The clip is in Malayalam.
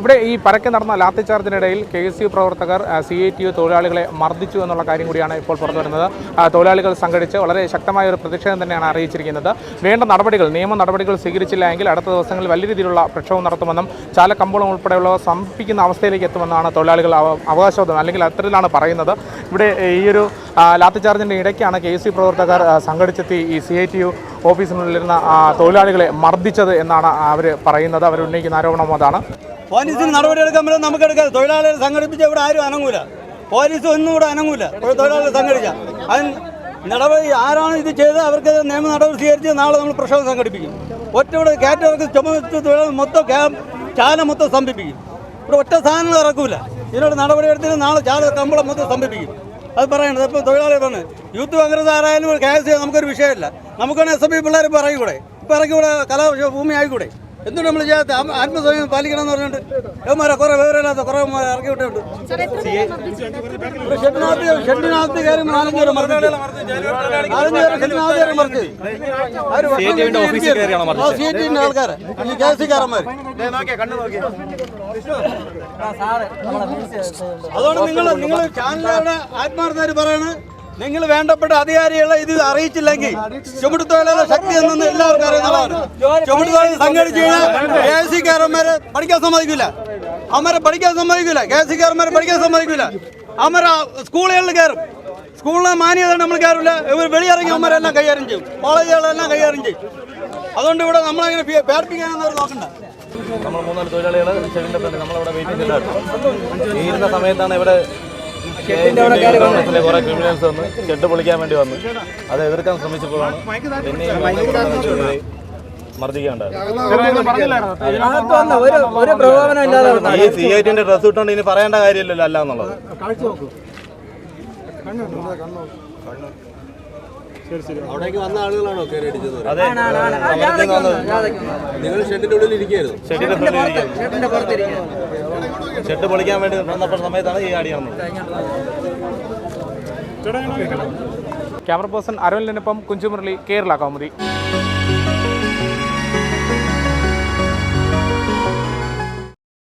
ഇവിടെ ഈ പരക്കെ നടന്ന ലാത്തിച്ചാർജിനിടയിൽ കെ എസ് യു പ്രവർത്തകർ സി ഐ ടി യു തൊഴിലാളികളെ മർദ്ദിച്ചു എന്നുള്ള കാര്യം കൂടിയാണ് ഇപ്പോൾ പുറത്തു വരുന്നത് തൊഴിലാളികൾ സംഘടിച്ച് വളരെ ശക്തമായ ഒരു പ്രതിഷേധം തന്നെയാണ് അറിയിച്ചിരിക്കുന്നത്. വേണ്ട നടപടികൾ നിയമ നടപടികൾ സ്വീകരിച്ചില്ല എങ്കിൽ അടുത്ത ദിവസങ്ങളിൽ വലിയ രീതിയിലുള്ള പ്രക്ഷോഭം നടത്തുമെന്നും ചാലക്കമ്പോളം ഉൾപ്പെടെയുള്ളവ സമർപ്പിക്കുന്ന അവസ്ഥയിലേക്ക് എത്തുമെന്നാണ് തൊഴിലാളികൾ അവ- അവകാശവാദം അല്ലെങ്കിൽ അത്തരത്തിലാണ് പറയുന്നത്. ഇവിടെ ഈ ഒരു ഇടയ്ക്കാണ് കെ എസ് യു പ്രവർത്തകർ സംഘടിച്ചെത്തി ഈ സി ഐ ടി യു ഓഫീസിനുള്ളിലിരുന്ന തൊഴിലാളികളെ മർദ്ദിച്ചത് എന്നാണ് അവർ പറയുന്നത്. അവർ ഉന്നയിക്കുന്ന ആരോപണം അതാണ്. പോലീസിന് നടപടി എടുക്കാൻ പറ്റും നമുക്ക് എടുക്കാം. തൊഴിലാളികൾ സംഘടിപ്പിച്ച ഇവിടെ ആരും അനങ്ങൂല. പോലീസ് ഒന്നും ഇവിടെ അനങ്ങൂല. ഇവിടെ തൊഴിലാളികൾ സംഘടിച്ച അതിന് നടപടി ആരാണ് ഇത് ചെയ്തത്? അവർക്ക് നിയമ നടപടി സ്വീകരിച്ച് നാളെ നമ്മൾ പ്രക്ഷോഭം സംഘടിപ്പിക്കും. ഒറ്റ ഇവിടെ കയറ്റവർക്ക് ചുമത്ത് തൊഴിലാളി മൊത്തം ക്യാമ്പ് ചാല മൊത്തം സ്തംഭിപ്പിക്കും. ഇവിടെ ഒറ്റ സാധനങ്ങൾ ഇറക്കൂല. ഇതിനോട് നടപടി എടുത്തിന് നാളെ ചാല കമ്പളം മൊത്തം സ്തംഭിപ്പിക്കും. അത് പറയണത് ഇപ്പോൾ തൊഴിലാളികൾ പറഞ്ഞു യൂത്ത് കോൺഗ്രസ് ആരായാലും കേസ് നമുക്കൊരു വിഷയമല്ല. നമുക്കാണ് എസ് എം പി പിള്ളേർ ഇപ്പോൾ ഇറങ്ങിക്കൂടെ ഇപ്പോൾ ഇറങ്ങിക്കൂടെ കലാ ഭൂമി ആയിക്കൂടെ? എന്തുകൊണ്ട് നമ്മൾ ചെയ്യാത്ത ആത്മ- ആത്മസമയം പാലിക്കണം എന്ന് പറഞ്ഞിട്ട് യവന്മാരെ കുറെ വിവരമില്ലാത്ത കുറെ ഇറക്കി വിട്ടിട്ടുണ്ട് ഷെഡിനകത്ത് ഷെഡിനകത്ത് കയറി നാലഞ്ച് പേര് മറിഞ്ഞിട്ട് നാലഞ്ച് പേര് ഷെഡിനകത്ത് കയറി മറിച്ച് CIT ന്റെ ആൾക്കാര്. ഈ കെ സി കാരന്മാർ അതുകൊണ്ട് നിങ്ങൾ നിങ്ങൾ ചാനലുകളുടെ ആത്മാർത്ഥമായിട്ട് പറയണ്. നിങ്ങൾ വേണ്ടപ്പെട്ട അധികാരികളെ ഇത് അറിയിച്ചില്ലെങ്കിൽ ചുമട്ടുതൊഴിലാളി ശക്തി എന്നൊന്നും എല്ലാവർക്കും അറിയുന്നതാണ്. ചുമട്ടുതൊഴിൽ സംഘടിച്ച് കഴിഞ്ഞാൽ കെ എസ് സിക്കാരന്മാരെ പഠിക്കാൻ സമ്മതിക്കില്ല അവന്മാരെ പഠിക്കാൻ സമ്മതിക്കില്ല കെ എസ് സിക്കാരന്മാരെ പഠിക്കാൻ സമ്മതിക്കില്ല അവന്മാരെ സ്കൂളുകളിൽ കയറും. സ്കൂളിലെ മാന്യത നമ്മൾ കയറില്ല ഇവർ വെളിയിറങ്ങി അവന്മാരെല്ലാം കൈകാര്യം ചെയ്യും. കോളേജുകളെല്ലാം കൈകാര്യം ചെയ്യും. അതുകൊണ്ട് ഇവിടെ നമ്മളങ്ങനെ പേർപ്പിക്കാനൊന്നും പേടിപ്പിക്കാനൊന്നും അവർ നോക്കണ്ട. നമ്മൾ മൂന്നാൽ തൊഴിലാളികൾ ചെവിന്റെ നമ്മളവിടെ വെയിറ്റ് ചെയ്തിട്ടായിരുന്നു ഈ ഇരുന്ന സമയത്താണ് ഇവിടെ കോൺഗ്രസിലെ കുറെ ക്രിമിനൽസ് വന്ന് ഷെഡ് പൊളിക്കാൻ വേണ്ടി വന്നു. അത് എതിർക്കാൻ ശ്രമിച്ചപ്പോഴാണ് പിന്നെ മർദ്ദിക്കാണ്ടായത് ഒരു പ്രകോപനം ഇല്ലാതെ ഈ സി ഐ ടിന്റെ ഡ്രസ് ഇട്ടുകൊണ്ട് ഇനി പറയേണ്ട കാര്യമില്ലല്ലോ അല്ല എന്നുള്ളത്. അവിടേക്ക് വന്ന ആളുകളാണോ കയറി അടിച്ചത് നിങ്ങൾ ഷെഡിന്റെ ഉള്ളിൽ ഇരിക്കുകയായിരുന്നു ഷെഡ് പൊളിക്കാൻ വേണ്ടി വന്നപ്പോൾ സമയത്താണ് ഈ അടി നടന്നത് ക്യാമറ പേഴ്സൺ അരവിന്ദിനൊപ്പം കുഞ്ചുമുരളി കേരള കൗമുദി.